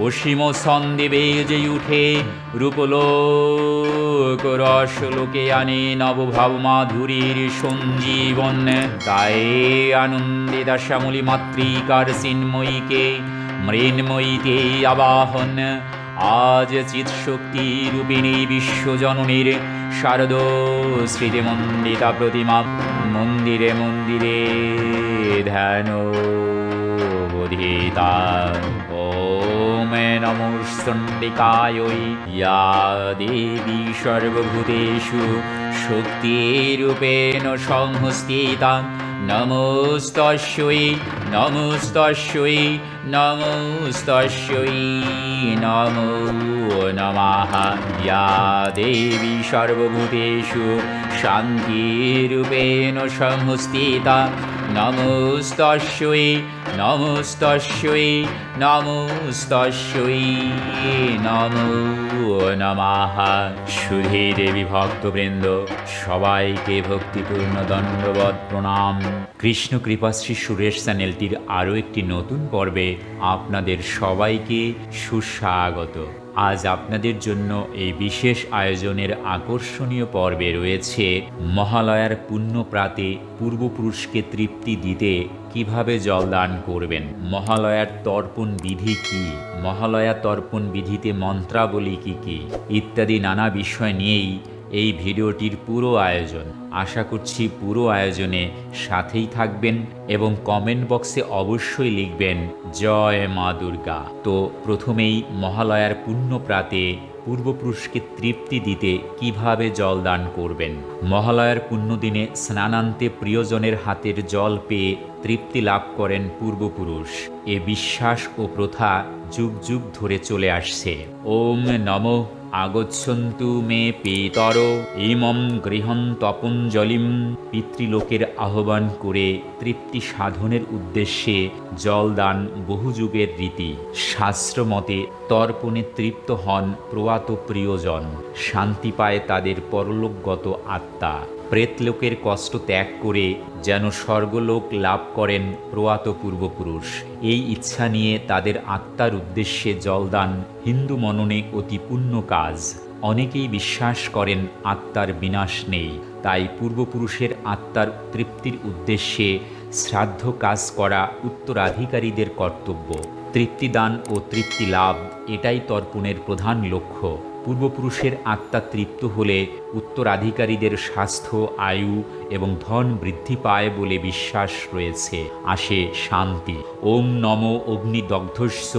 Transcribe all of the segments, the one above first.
অসীম সন্দেবে যে উঠে রূপলোক রসলোকে আনে নবভাব মাধুরীর সঞ্জীবন। তাই আনন্দে দাসামলি মাতৃকার চিন্ময়ীকে মৃন্ময়ীতে আবাহন। আজ চিৎশক্তি রূপিণী বিশ্বজননীর শারদ স্মৃতিমণ্ডিতা প্রতিমা মন্দিরে মন্দিরে ধ্যান বোধিতা। ওম নমস্তণ্ডিকায়ৈ ইয়া দেবী সর্বভূতেষু শক্তিরূপেণ সংস্থিতা নমস্তস্যৈ নমস্তস্যৈ নমস্তস্যৈ নমো নমঃ ইয়া দেবী সর্বভূতেষু শান্তিরূপেণ সংস্থিতা নমস্তস্যৈ নমস্তস্যৈ নমস্তস্যৈ নমো নমঃ সুধী দেবী ভক্তবৃন্দ সবাইকে ভক্তিপূর্ণ দণ্ডবত প্রণাম। কৃষ্ণ কৃপাশ্রী সুরেশ চ্যানেলটির আরও একটি নতুন পর্বে আপনাদের সবাইকে সুস্বাগত। আজ আপনাদের জন্য এই বিশেষ আয়োজনের আকর্ষণীয় পর্বে রয়েছে মহালয়ার পুণ্য প্রাতে পূর্বপুরুষকে তৃপ্তি দিতে কীভাবে জল দান করবেন? মহালয়ার তর্পণ বিধি কি? মহালয়া তর্পণ বিধিতে মন্ত্রাবলী কি কি? ইত্যাদি নানা বিষয় নিয়েই এই ভিডিওটির পুরো আয়োজন। আশা করছি পুরো আয়োজনে সাথেই থাকবেন এবং কমেন্ট বক্সে অবশ্যই লিখবেন, জয় মা দুর্গা। তো প্রথমেই মহালয়ার পুণ্য প্রাতে পূর্বপুরুষকে তৃপ্তি দিতে কীভাবে জল দান করবেন? মহালয়ার পুণ্যদিনে স্নানান্তে প্রিয়জনের হাতের জল পেয়ে তৃপ্তি লাভ করেন পূর্বপুরুষ। এ বিশ্বাস ও প্রথা যুগ যুগ ধরে চলে আসছে। ওম নমঃ। আগচ্ছন্তু মে পেতর। ইমম গৃহণ তপঞ্জলিম। পিতৃলোকের আহ্বান করে তৃপ্তি সাধনের উদ্দেশ্যে জলদান বহু যুগের রীতি। শাস্ত্রমতে তর্পণে তৃপ্ত হন প্রয়াত প্রিয়জন। শান্তি পায় তাদের পরলোকগত আত্মা। প্রেতলোকের কষ্ট ত্যাগ করে যেন স্বর্গলোক লাভ করেন প্রয়াত পূর্বপুরুষ। এই ইচ্ছা নিয়ে তাদের আত্মার উদ্দেশ্যে জলদান হিন্দু মননে অতি পুণ্য কাজ। অনেকেই বিশ্বাস করেন আত্মার বিনাশ নেই। তাই পূর্বপুরুষের আত্মার তৃপ্তির উদ্দেশ্যে শ্রাদ্ধ কাজ করা উত্তরাধিকারীদের কর্তব্য। তৃপ্তিদান ও তৃপ্তি লাভ, এটাই তর্পণের প্রধান লক্ষ্য। পূর্বপুরুষের আত্মা তৃপ্ত হলে উত্তরাধিকারীদের স্বাস্থ্য, আয়ু এবং ধন বৃদ্ধি পায় বলে বিশ্বাস রয়েছে। আসে শান্তি। ওম নম অগ্নিদগ্ধস্য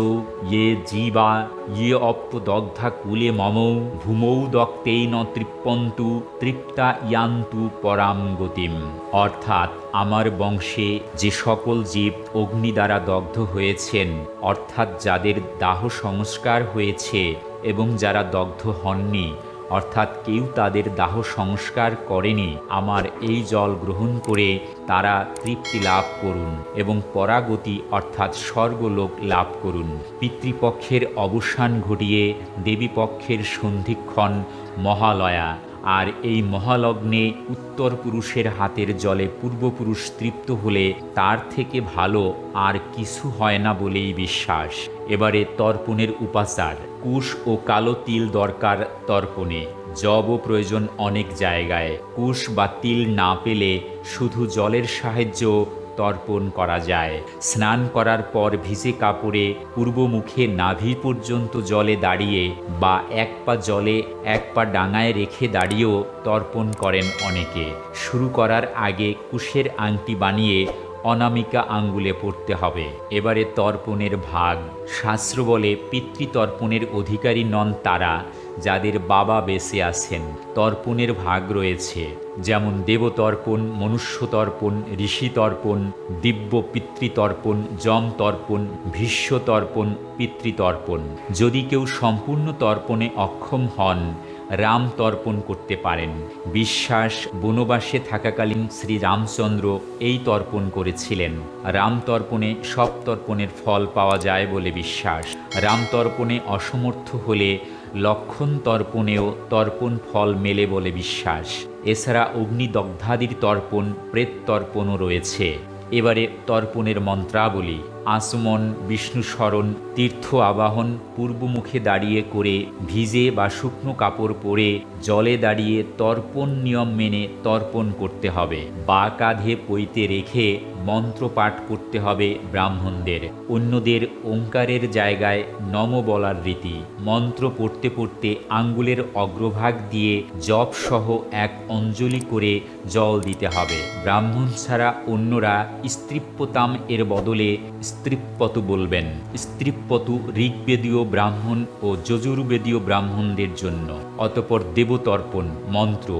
ইয়ে জীবা ইয়ে অপ্পদগ্ধা কুলে মম ভূমৌ দক্তেই ন তৃপ্পন্তু তৃপ্তা ইয়ান্তু পরাম গতিম। অর্থাৎ আমার বংশে যে সকল জীব অগ্নি দ্বারা দগ্ধ হয়েছেন, অর্থাৎ যাদের দাহ সংস্কার হয়েছে এবং যারা দগ্ধ হননি, অর্থাৎ কেউ তাদের দাহ সংস্কার করেনি, আমার এই জল গ্রহণ করে তারা তৃপ্তি লাভ করুন এবং পরাগতি, অর্থাৎ স্বর্গলোক লাভ করুন। পিতৃপক্ষের অবসান ঘটিয়ে দেবীপক্ষের সন্ধিক্ষণ মহালয়া। আর এই মহালগ্নে উত্তর পুরুষের হাতের জলে পূর্বপুরুষ তৃপ্ত হলে তার থেকে ভালো আর কিছু হয় না বলেই বিশ্বাস। এবারে তর্পণের উপাচার। কুশ ও কালো তিল দরকার তর্পণে। জবও প্রয়োজন অনেক জায়গায়। কুশ বা তিল না পেলে শুধু জলের সাহায্য তর্পণ করা যায়। স্নান করার পর ভিজে কাপড়ে পূর্বমুখে নাভি পর্যন্ত জলে দাঁড়িয়ে বা এক পা জলে, এক পা ডাঙায় রেখে দাঁড়িয়েও তর্পণ করেন অনেকে। শুরু করার আগে কুশের আংটি বানিয়ে অনামিকা আঙ্গুলে পড়তে হবে। এবারে তর্পণের ভাগ। শাস্ত্র বলে, পিতৃতর্পণের অধিকারী নন তারা, যাদের বাবা বেঁচে আছেন। তর্পণের ভাগ রয়েছে। যেমন দেবতর্পণ মনুষ্য তর্পণ ঋষি তর্পণ দিব্য পিতৃতর্পণ যম তর্পণ ভীষ্ম তর্পণ পিতৃতর্পণ। যদি কেউ সম্পূর্ণ তর্পণে অক্ষম হন রাম তর্পণ করতে পারেন। বিশ্বাস, বনবাসে থাকাকালীন শ্রী রামচন্দ্র এই তর্পণ করেছিলেন। রাম তর্পণে সব তর্পণের ফল পাওয়া যায় বলে বিশ্বাস। রাম তর্পণে অসমর্থ হলে লক্ষণ তর্পণেও তর্পণ ফল মেলে বলে বিশ্বাস। এছাড়া অগ্নিদগ্ধাদির তর্পণ, প্রেত তর্পণও রয়েছে। এবারে তর্পণের মন্ত্রাবলী। আসমন, বিষ্ণু স্মরণ তীর্থ আবাহন পূর্বমুখে দাঁড়িয়ে করে ভিজে বা শুকনো কাপড় পরে জলে দাঁড়িয়ে তর্পণ নিয়ম মেনে তর্পণ করতে হবে। বা কাঁধে পইতে রেখে মন্ত্র পাঠ করতে হবে ব্রাহ্মণদের। অন্যদের ওঙ্কারের জায়গায় নম বলার রীতি। মন্ত্র পড়তে পড়তে আঙ্গুলের অগ্রভাগ দিয়ে জপ সহ এক অঞ্জলি করে জল দিতে হবে। ব্রাহ্মণ ছাড়া অন্যরা স্ত্রীপ্পতাম এর বদলে স্ত্রীপ্পতু বলবেন স্ত্রীপ্পতু ঋগ্বেদীয় ব্রাহ্মণ ও যজুর্বেদীয় ব্রাহ্মণদের জন্য। অতপর দেবতর্পণ, মন্ত্র,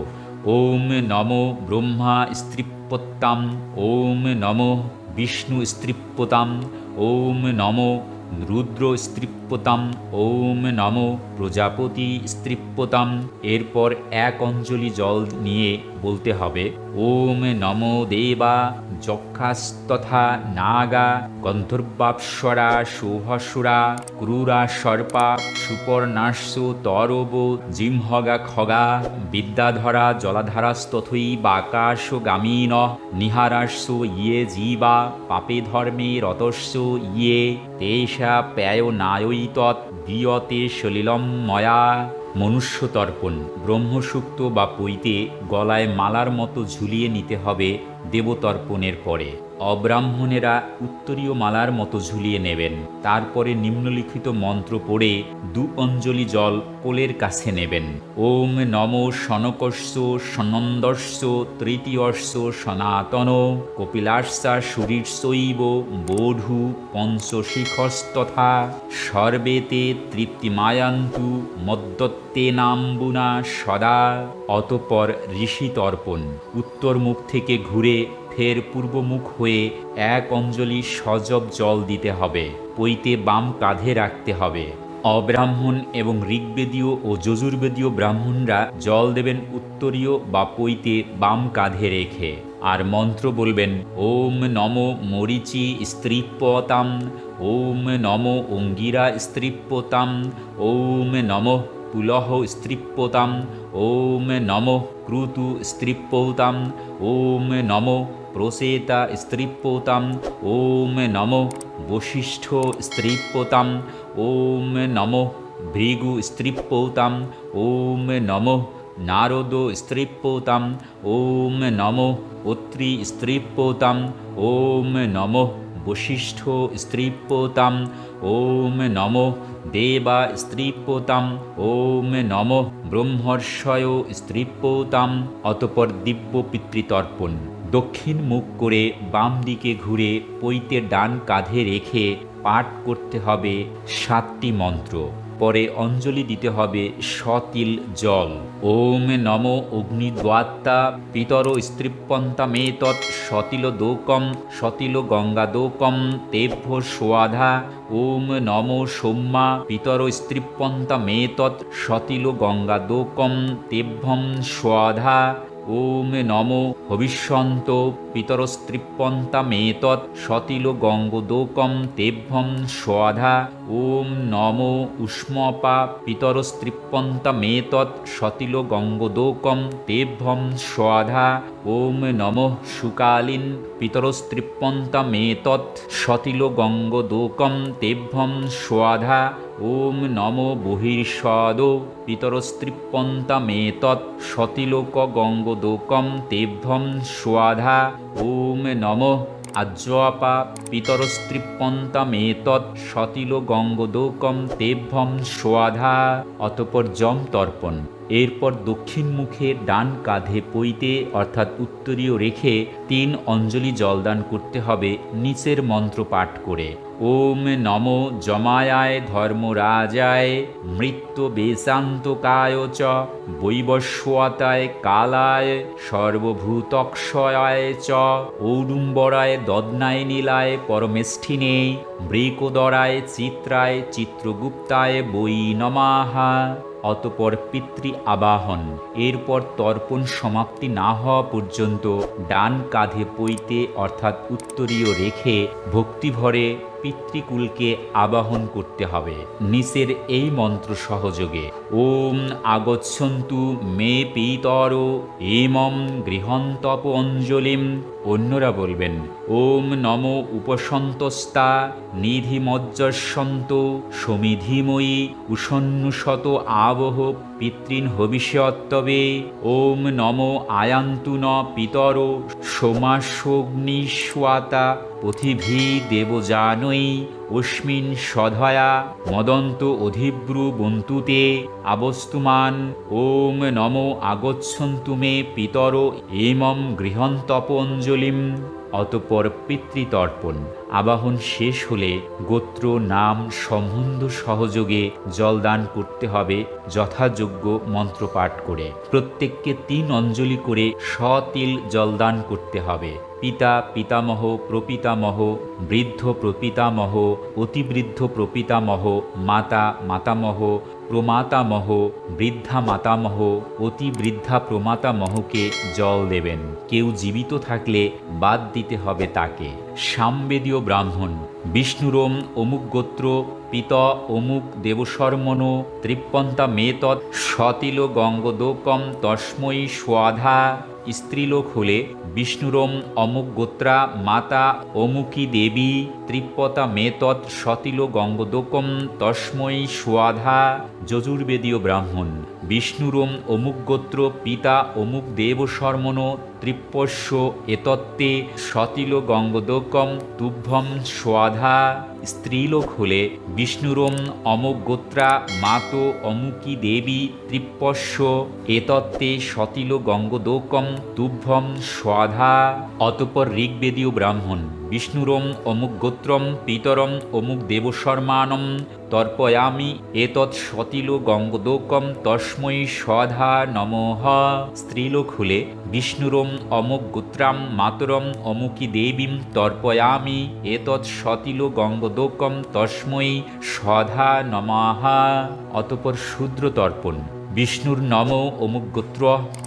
ওম নম ব্রহ্মা স্ত্রীপ্পত্তাম ওম নম বিষ্ণু স্ত্রীপ্পতাম ওম নম রুদ্র স্ত্রীপ্পতাম ওম নম প্রজাপতি স্ত্রীপ্পতাম এরপর এক অঞ্জলি জল নিয়ে বলতে হবে, ওম নম দেবা যক্ষাস্তথা নাগা গন্ধর্বাপস্বরা শোভসুরা ক্রুরা সর্পা সুপর্ণাস্য তরব জিমহগা খগা বিদ্যাধরা জলাধারাস্তথৈ বাকাশ গামীন নিহারাস্য ইয়ে জীবা পাপে ধর্মে রতস্য ইয়ে তেষা প্যায় নায়ৈতৎ দিয়তে সলিলম ময়া মনুষ্য তর্পণ ব্রহ্মসূক্ত বা পৈতে গলায় মালার মতো ঝুলিয়ে নিতে হবে দেবতর্পণের পরে। অব্রাহ্মণেরা উত্তরীয় মালার মতো ঝুলিয়ে নেবেন। তারপরে নিম্নলিখিত মন্ত্র পড়ে দু অঞ্জলি জল কোলের কাছে নেবেন। ওম নম সনকস্য সনন্দস্য তৃতীয়স্য সনাতন কপিলাস্যা সুরীর্ষৈব বোঢু পঞ্চশিখস্তথা সর্বেতে তৃপ্তিমায়ান্তু মদ্দত্তে নাম্বুনা সদা। অতপর ঋষি তর্পণ উত্তর মুখ থেকে ঘুরে ফের পূর্বমুখ হয়ে এক অঞ্জলি সজব জল দিতে হবে পৈতে বাম কাঁধে রাখতে হবে। অব্রাহ্মণ এবং ঋগ্বেদীয় ও যজুর্বেদীয় ব্রাহ্মণরা জল দেবেন উত্তরীয় বা পৈতে বাম কাঁধে রেখে, আর মন্ত্র বলবেন, ওম নম মরিচি স্ত্রীপতাম, ওম নম অঙ্গিরা স্ত্রীপতাম, ওম নম পুলহ স্ত্রীপতাম, ওম নম ক্রুতু স্ত্রীপৌতাম, ওম নম প্রসেতা স্ত্রীপোতাম, ওম নম। বশিষ্ঠ স্ত্রীপোতাম, ওম নম। ভৃগু স্ত্রীপৌতাম, ওম নম। নারদ স্ত্রীপোতাম, ওম নম। অত্রি স্ত্রীপোতাম, ওম নম। বশিষ্ঠ স্ত্রীপোতাম, ওম নম। দেবা স্ত্রীপোতাম, ওম নম। ব্রহ্মর্ষয় স্ত্রীপোতাম, অতপর দিব্য পিতৃতর্পণ দক্ষিণ মুখ করে বাম দিকে ঘুরে পৈতে ডান কাঁধে রেখে পাঠ করতে হবে সাতটি মন্ত্র। পরে অঞ্জলি দিতে হবে সতিল জল। ওম নম অগ্নিদ্বাত্তা পিতর স্ত্রীপন্তা মেতৎ সতিল দোকম সতিল গঙ্গা দোকম তেভ্য সোয়াধা। ওম নম সোম্মা পিতর স্ত্রীপন্তা মেতৎ সতিল গঙ্গা দোকম তেভ্যম সোয়াধা। ওম নম। ভবিষ্যন্ত পিতরস্ত্রিপন্তামেতৎ সতিল গঙ্গোদোকম তেভ্যম স্বাধা। ওম নম। উষ্মপা পিতরস্ত্রিপন্তামেতৎ সতিল গঙ্গোদোকম তেভ্যম স্বাধা। ওম নম সুকালীন পিতরস্ত্রিপন্তামেতৎ সতিল গঙ্গোদোকম তেভ্যম স্বাধা। ওম নম বহির্ষদ পিতরস্ত্রিপন্তামেতৎ সতিলোক গঙ্গোদোকম তেভ্যম স্বাধা ওম নম আজ্ঞপা পিতরস্ত্রিপন্তামেতৎ সতিলো গঙ্গোদোকম তেভ্যম সোয়াধা। অতপর জম তর্পণ। এরপর দক্ষিণ মুখে ডান কাঁধে পইতে অর্থাৎ উত্তরীয় রেখে তিন অঞ্জলি জলদান করতে হবে নিচের মন্ত্র পাঠ করে। ওম নম জমায়ায় ধর্মরাজায়, মৃত্যু বেশান্তকায় চ বৈবস্বতায় কালায়, সর্বভূতক্ষয়ায় চ, ঔডুম্বরায় দদনায় নীলায় পরমেষ্ঠিনে বৃকোদরায় চিত্রায় চিত্রগুপ্তায় বৈ নমাহা। অতপর পিতৃ আবাহন। এরপর তর্পণ সমাপ্তি না হওয়া পর্যন্ত ডান কাঁধে পৈতে অর্থাৎ উত্তরীয় রেখে ভক্তিভরে পিতৃকুলকে আবাহন করতে হবে। নিচের এই মন্ত্র সহযোগে, ওম আগচ্ছন্তু মে পিতর এমম গৃহন্তপ অঞ্জলিম। অন্যরা বলবেন, ওম নম উপসন্তস্তা নিধিমজ্জস্বন্ত সমিধিময়ী উষন্নুশত আবহ পিতৃন ভবিষ্যত্তবে ওম নম আয়ান্তু ন পিতর সোমাসগ্নিস্বাতা পথিভি দেবজানৈ অস্মিন সধয়া মদন্ত অধিব্রু বন্তুতে আবস্তুমান, ওম নম আগচ্ছন্তু মে পিতর এমম গৃহন্তপ অঞ্জলিম অতপর পিতৃতর্পণ। আবাহন শেষ হলে গোত্র নাম সম্বন্ধ সহযোগে জলদান করতে হবে যথাযোগ্য মন্ত্রপাঠ করে। প্রত্যেককে তিন অঞ্জলি করে সতিল জলদান করতে হবে। পিতা পিতামহ প্রপিতামহ, বৃদ্ধ প্রপিতামহ, অতিবৃদ্ধ প্রপিতামহ, মাতা মাতামহ, প্রমাতামহ, বৃদ্ধা মাতামহ, অতি বৃদ্ধা প্রমাতামহকে জল দেবেন। কেউ জীবিত থাকলে বাদ দিতে হবে তাকে। সামবেদীয় ব্রাহ্মণ, বিষ্ণুরোম অমুক গোত্র, পিত অমুক দেবশর্মণ ত্রিপন্তা মেতৎ, সতিল গঙ্গদোকম তস্ময়ী স্বাধা, স্ত্রীলোক হলে বিষ্ণুরম, অমুক গোত্রা, মাতা, অমুকী দেবী, ত্রিপতা মেতৎ, সতিল গঙ্গদোকম তস্ময়ী সুয়াধা, যজুর্বেদীয় ব্রাহ্মণ। বিষ্ণুরম, অমুক গোত্র, পিতা, অমুক দেব শর্মণ ত্রিপস্য এতত্ত্বে সতিল গঙ্গদোকম তুভ্যম স্বাধা স্ত্রীলোক হলে বিষ্ণুরম অমুক গোত্রা মাতো অমুকী দেবী ত্রিপস্য এতত্ত্বে সতিল গঙ্গদোকম তুভ্যম স্বাধা অতপর ঋগ্বেদীয় ব্রাহ্মণ বিষ্ণুরম অমুক গোত্রম পিতরম অমুক দেবশর্মানম তর্পয়ামি এতৎ সতিল গঙ্গদোকম তস্ময়ী স্বধা নমঃ। স্ত্রীলোক হলে বিষ্ণুরম অমুক গোত্রাম মাতরম অমুকি দেবীম তর্পয়ামি, এতৎ সতিল গঙ্গদোকম তস্ময়ী সধা নমাহা। অতপর শূদ্র তর্পণ বিষ্ণুর নম অমুক গোত্র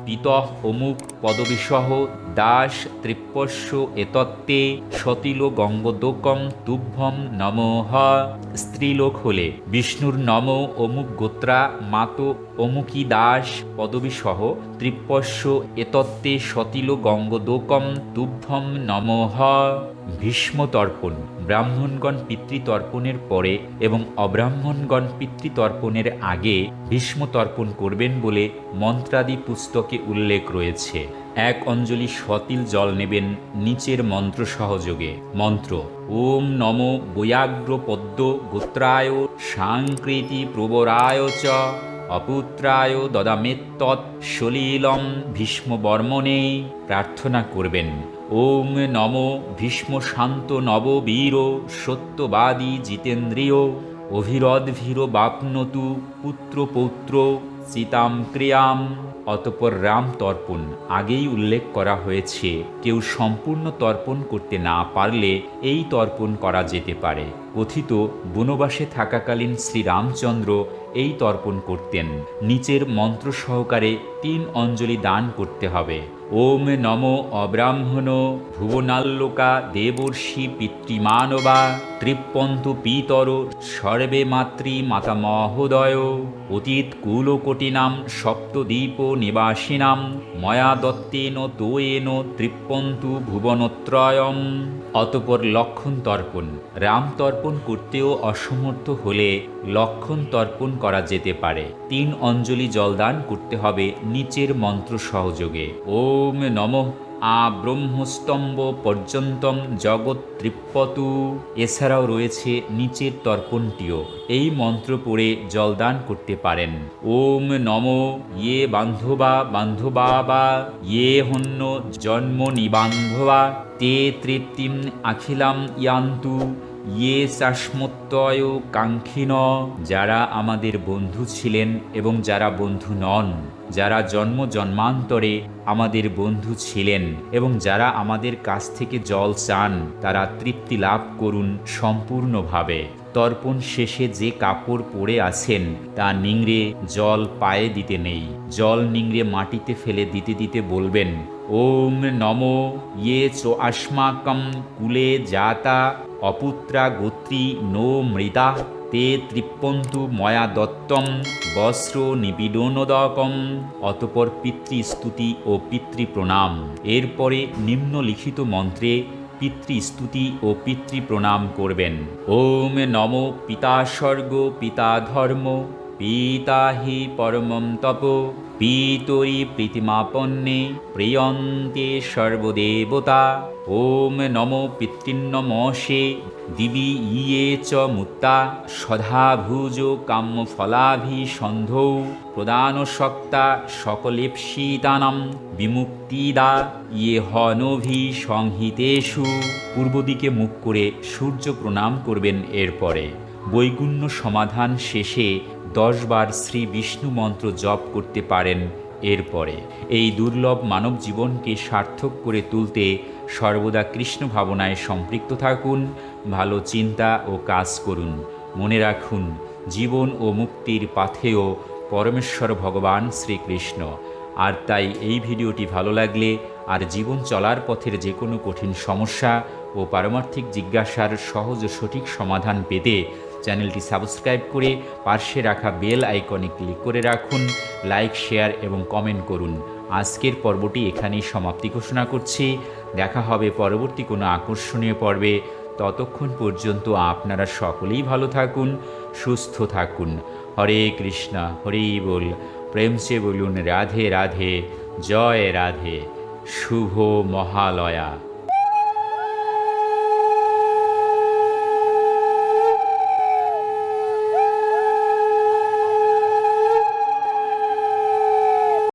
পিত অমুক পদবিসহ দাস ত্রিপস্য এতত্ত্বে সতিল গঙ্গদোকম তুভ্যম নমঃ। স্ত্রীলোক হলে বিষ্ণুর নম অমুক গোত্রা মাতো অমুকী দাস পদবিসহ ত্রিপস্য এতত্ত্বে সতিল গঙ্গদোকম তুভ্যম নমঃ। ভীষ্ম তর্পণ ব্রাহ্মণগণ পিতৃতর্পণের পরে এবং অব্রাহ্মণগণ পিতৃতর্পণের আগে ভীষ্ম তর্পণ করবেন বলে মন্ত্রাদি পুস্তকে উল্লেখ রয়েছে। এক অঞ্জলি সতিল জল নেবেন নিচের মন্ত্র সহযোগে। মন্ত্র, ওম নম বৈয়াগ্র পদ্ম গোত্রায় সাংকৃতি প্রবরায় চ। অপুত্রায় দদামেত্তৎ সলিলম ভীষ্ম বর্মণে প্রার্থনা করবেন। ওম নম ভীষ্ম শান্ত নববীর সত্যবাদী জিতেন্দ্রিয় অভিরদ্ভীর বাপ্নতু পুত্র পৌত্র চিতাম ক্রিয়াম অতপর রাম তর্পণ আগেই উল্লেখ করা হয়েছে, কেউ সম্পূর্ণ তর্পণ করতে না পারলে এই তর্পণ করা যেতে পারে। কথিত, বনবাসে থাকাকালীন শ্রীরামচন্দ্র এই তর্পণ করতেন। নিচের মন্ত্র সহকারে তিন অঞ্জলি দান করতে হবে। ওম নম অব্রাহ্মণ ভুবনাল্লোকা দেবর্ষি পিতৃমানবা তৃপ্পন্তু পিতর সর্বে মাতৃ মাতা মহোদয় অতীত কুলকোটিনাম সপ্তদ্বীপ নিবাসিনাম ময়া দত্তেন তোয়েন তৃপ্পন্তু ভুবনত্রয়ম। অতপর লক্ষণ তর্পণ। রাম তর্পণ করতেও অসমর্থ হলে লক্ষণ তর্পণ করা যেতে পারে। তিন অঞ্জলি জলদান করতে হবে নিচের মন্ত্র সহযোগে। ওম নমঃ। আ ব্রহ্মস্তম্ভ পর্যন্তম জগৎ তৃপ্পতু। এছাড়াও রয়েছে নিচের তর্পণটিও। এই মন্ত্র পড়ে জলদান করতে পারেন। ওম নম। ইয়ে বান্ধবা বান্ধবা বা ইয়ে হন্য জন্ম নিবান্ধবা। তে তৃপ্তিম আখিলাম ইয়ান্তু। ইয়ে চাষ্মত্তয় কাঙ্ক্ষিন যারা আমাদের বন্ধু ছিলেন এবং যারা বন্ধু নন। যারা জন্ম জন্মান্তরে আমাদের বন্ধু ছিলেন এবং যারা আমাদের কাছ থেকে জল চান, তারা তৃপ্তি লাভ করুন সম্পূর্ণভাবে। তর্পণ শেষে যে কাপড় পরে আছেন, তা নিংড়ে জল পায়ে দিতে নেই। জল নিংড়ে মাটিতে ফেলে দিতে দিতে বলবেন, ওম নম ইয়ে চো কুলে জাতা অপুত্রা গোত্রী নো মৃদা তে তৃপ্পন্তু ময়া দত্তম বস্ত্র নিপীডনোদকম অতপর পিতৃস্তুতি ও পিতৃপ্রণাম। এরপরে নিম্নলিখিত মন্ত্রে পিতৃস্তুতি ও পিতৃপ্রণাম করবেন। ওম নম পিতা স্বর্গ পিতা হি পরমম তপ, পিতরি প্রীতিমাপন্নে প্রিয়ন্তে সর্বদেবতা। ওম নম পিতৃন্নমশে দিবি ইয়ে চ মুত্তা সধাভুজ কাম্যফলাভি সন্ধৌ প্রদান সক্তা সকলেপ্সিতানাম বিমুক্তিদা ইয়ে হনভি সংহিতেষু। পূর্ব দিকে মুখ করে সূর্য প্রণাম করবেন এরপরে। বৈগুণ্য সমাধান শেষে দশবার শ্রী বিষ্ণু মন্ত্র জপ করতে পারেন এরপরে, এই দুর্লভ মানব জীবনকে সার্থক করে তুলতে সর্বদা কৃষ্ণ ভাবনায় সম্পৃক্ত থাকুন, ভালো চিন্তা ও কাজ করুন। মনে রাখুন, জীবন ও মুক্তির পাথেয় পরমেশ্বর ভগবান শ্রীকৃষ্ণ। আর তাই এই ভিডিওটি ভালো লাগলে, আর জীবন চলার পথের যে কোনো কঠিন সমস্যা ও পারমার্থিক জিজ্ঞাসার সহজ ও সঠিক সমাধান পেতে চ্যানেলটি সাবস্ক্রাইব করে পার্শ্বে রাখা বেল আইকনে ক্লিক করে রাখুন। লাইক, শেয়ার এবং কমেন্ট করুন। আজকের পর্বটি এখানেই সমাপ্তি ঘোষণা করছি। দেখা হবে পরবর্তী কোনো আকর্ষণীয় পর্বে। ততক্ষণ পর্যন্ত আপনারা সকলেই ভালো থাকুন, সুস্থ থাকুন। হরে কৃষ্ণ, হরি বল। প্রেম সে বলুন, রাধে রাধে, জয় রাধে। শুভ মহালয়া।